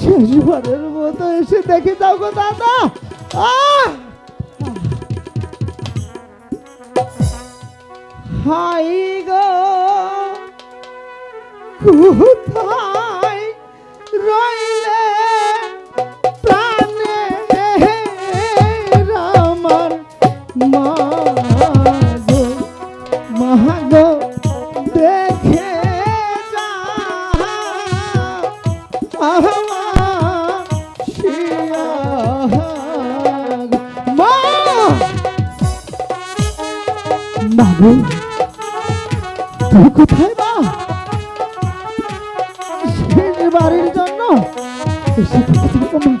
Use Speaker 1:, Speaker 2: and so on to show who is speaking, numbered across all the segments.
Speaker 1: শেষবারের মতো এসে দেখে দাও গো দাদা! হাই গো। কোথায় রইলে প্রাণে আমার মা? তুই কোথায় মা বাড়ির জন্য এসে দেখে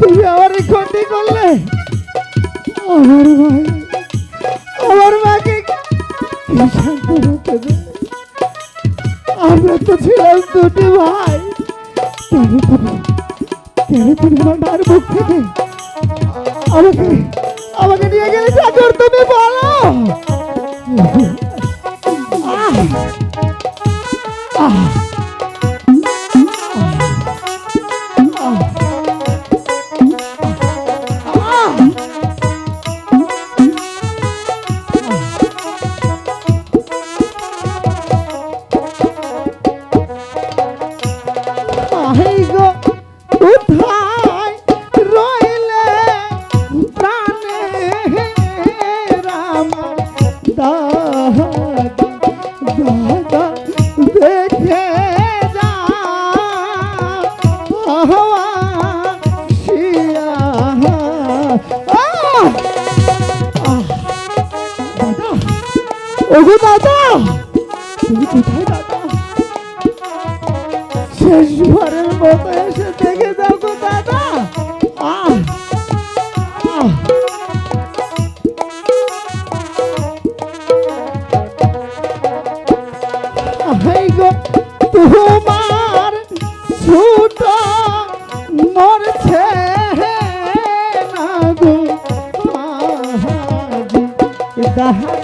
Speaker 1: তুমি আমার ক্ষতি করলে আমার ভাই আমার মাকে আমরা তো ছিলাম দুটি ভাই কেন তুমি কেন তুমি আমার মুখ থেকে আমাকে আমাকে নিয়ে গেলে চাকর তুমি বলো? ওগো দাদা! তুমি কোথায় দাদা? শেষবারের মতো এসে দেখে দাও গো দাদা! আহ! তোমার ছোট মরছে না গো আহাগো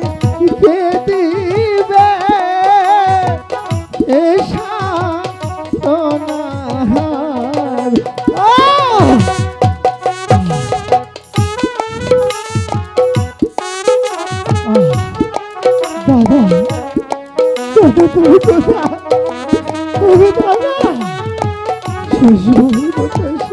Speaker 1: শেষ